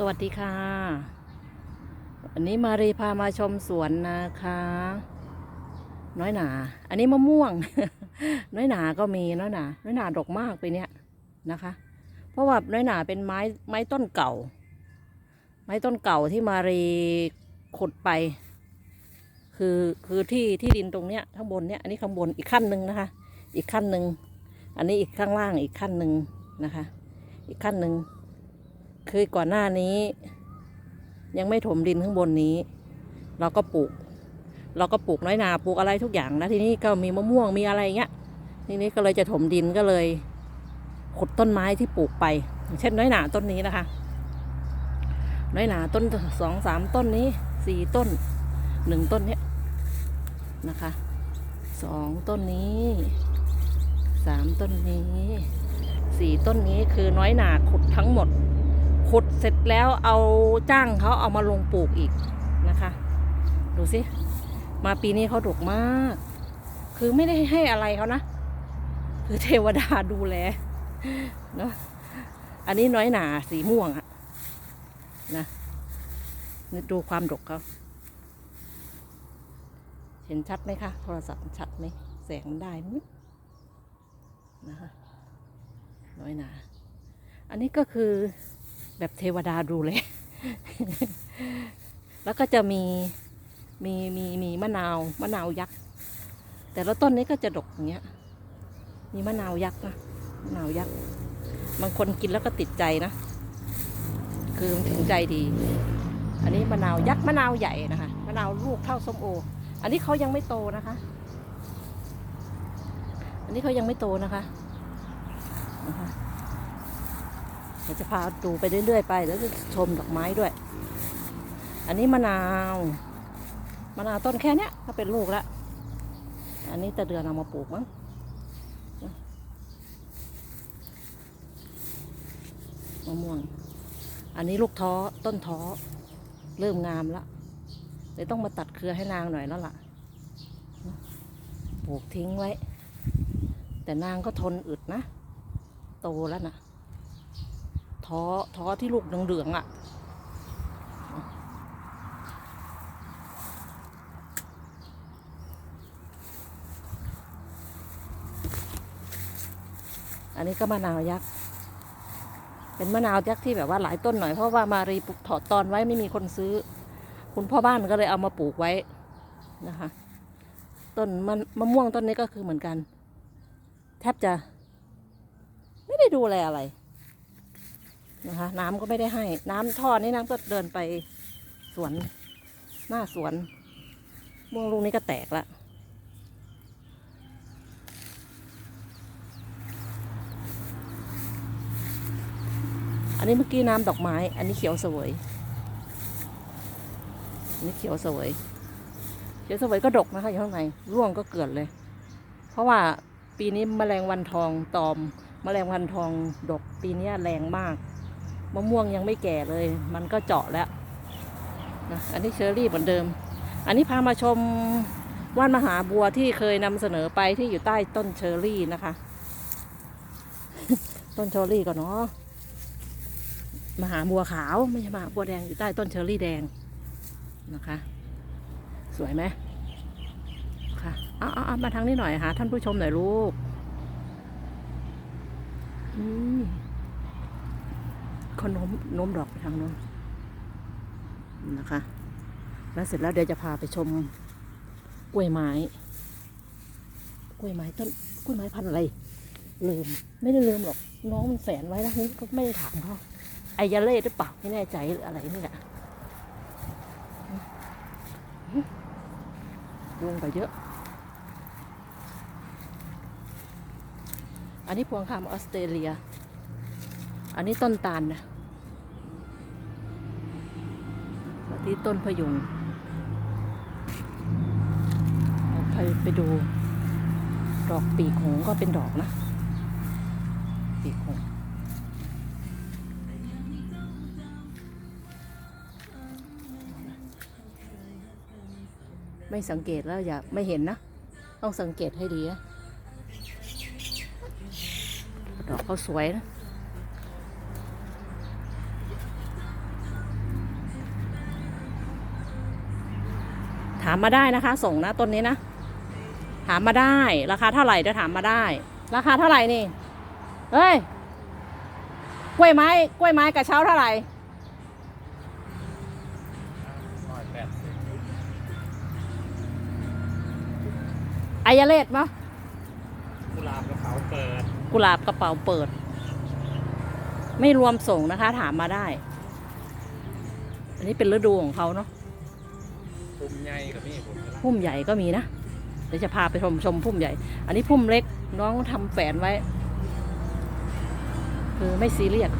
สวัสดีค่ะ วันนี้มารีพามาชมสวนนะคะ น้อยหนา อันนี้มะม่วง น้อยหนาก็มีน้อยหนา น้อยหนาดกมากไปเนี้ยนะคะ เพราะว่าน้อยหนาเป็นไม้ไม้ต้นเก่า ไม้ต้นเก่าที่มารีขุดไป คือคือที่ที่ดินตรงเนี้ยข้างบนเนี้ยอันนี้ข้างบนอีกขั้นหนึ่งนะคะ อีกขั้นหนึ่ง อันนี้อีกข้างล่างอีกขั้นหนึ่งนะคะ อีกขั้นหนึ่ง คือก่อนหน้านี้ ยังไม่ถมดินข้างบนนี้ เราก็ปลูก เราก็ปลูกน้อยนาปลูกอะไรทุกอย่างนะทีนี้ก็มีมะม่วงมีอะไรเงี้ยทีนี้ก็เลยจะถมดินก็เลยขุดต้นไม้ที่ปลูกไป เช่นน้อยหนาต้นนี้นะคะ น้อยหนาต้นสองสามต้นนี้สี่ต้นหนึ่งต้นเนี้ยนะคะสองต้นนี้สามต้นนี้สี่ต้นนี้คือน้อยหนาขุดทั้งหมด ขุดเสร็จแล้วเอาจ้างเขาเอามาลงปลูกอีกนะคะ ดูสิ มาปีนี้เขาดกมาก คือไม่ได้ให้อะไรเขานะ คือเทวดาดูแลเนาะอันนี้น้อยหนาสีม่วงอะนะนดูความดกเขาเห็นชัดไหมคะ โทรศัพท์ชัดไหมแสงได้ไหมนะคะน้อยหนา อันนี้ก็คือ แบบเทวดาดูเลย แล้วก็จะมีมีมีมีมะนาวมะนาวยักษ์ แต่ละต้นนี้ก็จะดกอย่างเงี้ย มีมะนาวยักษ์นะมะนาวยักษ์ บางคนกินแล้วก็ติดใจนะ คือมันถึงใจดี อันนี้มะนาวยักษ์มะนาวใหญ่นะคะ มะนาวลูกเท่าส้มโอ อันนี้เขายังไม่โตนะคะ อันนี้เขายังไม่โตนะคะนะคะ ดี๋ยวจะพาดูไปเรื่อยๆไปแล้วจะชมดอกไม้ด้วย อันนี้มะนาวมะนาวต้นแค่เนี้ยก็เป็นลูกแล้วอันนี้ตะเดือนเอามาปลูกมั้งมะม่วง อันนี้ลูกท้อต้นท้อ เริ่มงามแล้วเลยต้องมาตัดเครือให้นางหน่อยแล้วล่ะ ปลูกทิ้งไว้ แต่นางก็ทนอึดนะ โตแล้วนะ ท้อท้อที่ลูกเหลืองๆอะอันนี้ก็มะนาวยักษ์ เป็นมะนาวยักษ์ที่แบบว่าหลายต้นหน่อย เพราะว่ามารีปลูกถอดตอนไว้ไม่มีคนซื้อ คุณพ่อบ้านก็เลยเอามาปลูกไว้นะคะ ต้นมันมะม่วงต้นนี้ก็คือเหมือนกัน แทบจะ ไม่ได้ดูแลอะไร นะคะ น้ำก็ไม่ได้ให้ น้ำท่อนี้น้ำก็เดินไปสวนหน้าสวนม่วงลูกนี้ก็แตกละอันนี้เมื่อกี้น้ำดอกไม้ อันนี้เขียวสวยอันนี้เขียวสวยเขียวสวยก็ดกนะคะอยู่ข้างในร่วงก็เกลือนเลย เพราะว่าปีนี้แมลงวันทองตอมแมลงวันทองดกปีนี้แรงมาก มะม่วงยังไม่แก่เลย มันก็เจาะแล้วนะอันนี้เชอรี่เหมือนเดิม อันนี้พามาชมว่านมหาบัวที่เคยนำเสนอไปที่อยู่ใต้ต้นเชอรี่นะคะ ต้นเชอรี่ก่อนเนาะมหาบัวขาวไม่ใช่มหาบัวแดงอยู่ใต้ต้นเชอรี่แดงนะคะ สวยไหมค่ะเอาเอาเอามาทางนี้หน่อยหาท่านผู้ชมหน่อยลูกอืม เขาโน้มโน้มดอกไปทางโน้นนะคะ แล้วเสร็จแล้วเดี๋ยวจะพาไปชมกล้วยไม้ กล้วยไม้ต้นกล้วยไม้พันธุ์อะไรลืมไม่ได้ลืมหรอก น้องมันแฝนไว้แล้วนี่ก็ไม่ได้ถามเขาไอยาเล่หรือเปล่าไม่แน่ใจหรืออะไรนี่แหละยุงก็เยอะ อันนี้พวงข้ามออสเตรเลีย อันนี้ต้นตาลนะที่ต้นพยุงไปไปดู ดอกปีกหงก็เป็นดอกนะ ปีกหงไม่สังเกตแล้วอย่าไม่เห็นนะ ต้องสังเกตให้ดีนะดอกเขาสวยนะ ถามมาได้นะคะ ส่งนะต้นนี้นะ ถามมาได้ ราคาเท่าไหร่เดี๋ยวถามมาได้ ราคาเท่าไหร่นี่เฮ้ยกล้วยไม้กล้วยไม้กระเช้าเท่าไหร่ร้อยแปดสิบอายาเลศมะกุหลาบกระเป๋าเปิด กุหลาบกระเป๋าเปิด ไม่รวมส่งนะคะ ถามมาได้ อันนี้เป็นฤดูของเขาเนาะ ปุ่มใหญ่กับนี่ผมกำลังพุ่มใหญ่ก็มีนะ เดี๋ยวจะพาไปชมชมพุ่มใหญ่ อันนี้พุ่มเล็กน้องทำแฝนไว้ คือไม่ซีเรียส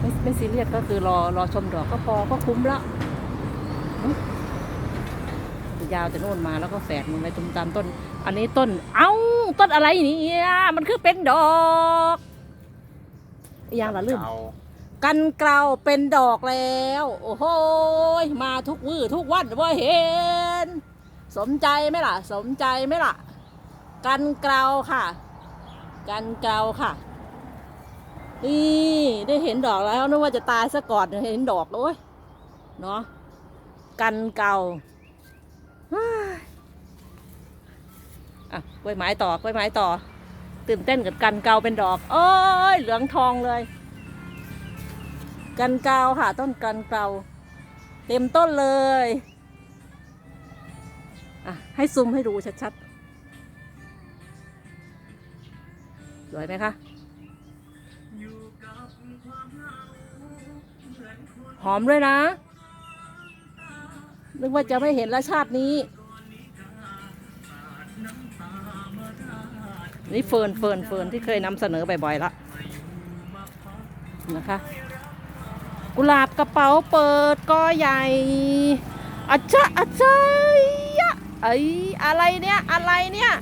ไม่ไม่ซีเรียสก็คือรอรอชมดอกก็พอก็คุ้มละเนอะยาวแต่โน่นมาแล้วก็แฝดมันไว้ตรงตามต้น อันนี้ต้น เอ้าต้นอะไรเนี่ยมันคือเป็นดอกอีกอย่างละลืมเกันเกลาเป็นดอกแล้ว โอ้โหมาทุกวือทุกวันว่าเห็น สมใจไหมล่ะ สมใจไหมล่ะ กันเกลาค่ะ กันเกลาค่ะนี่ได้เห็นดอกแล้วนึกว่าจะตายซะก่อนเห็นดอกแล้วยเนาะกันเกลาอะกล้วยไม้ต่อกล้วยไม้ต่อ ตื่นเต้นกับกันเกลาเป็นดอก เอ้ยเหลืองทองเลย กันเกาค่ะ ต้นกันเกาเต็มต้นเลยอะให้ซูมให้ดูชัดๆสวยไหมคะหอมด้วยนะ นึกว่าจะไม่เห็นแล้วชาตินี้ นี่เฟิร์นเฟิร์นเฟิร์นที่เคยนำเสนอบ่อยๆละนะคะ กุหลาบกระเป๋าเปิดก็ใหญ่อาจจะอาจจะยะไอ้อะไรเนี่ยอะไรเนี่ย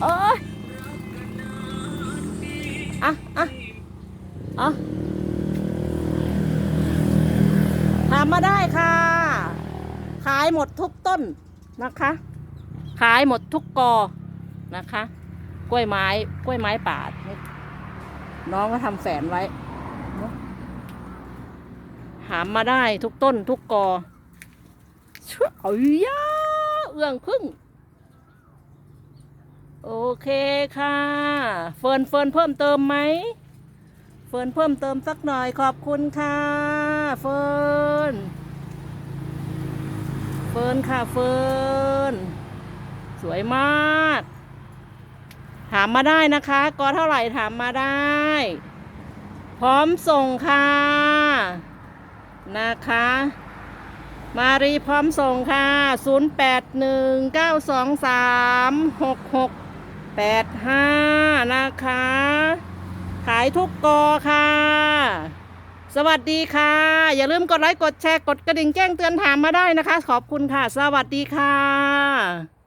เอ้ยอะอะอะถามมาได้ค่ะ ขายหมดทุกต้นนะคะ ขายหมดทุกกอนะคะ กล้วยไม้ กล้วยไม้ป่า น้องก็ทำแฝนไว้ หามมาได้ทุกต้นทุกกอชั่วเอ้ยยะเอื้องพึ่ง โอเคค่ะ เฟิร์นเฟิร์นเพิ่มเติมไหม เฟิร์นเพิ่มเติมสักหน่อยขอบคุณค่ะ เฟิร์น เฟิร์นค่ะเฟิร์น สวยมาก ถามมาได้นะคะ กอเท่าไหร่ถามมาได้ พร้อมส่งค่ะ นะคะ มารีพร้อมส่งค่ะ 0819236685 นะคะ ขายทุกกอค่ะ สวัสดีค่ะ อย่าลืมกดไลค์ กดแชร์ กดกระดิ่งแจ้งเตือนถามมาได้นะคะ ขอบคุณค่ะ สวัสดีค่ะ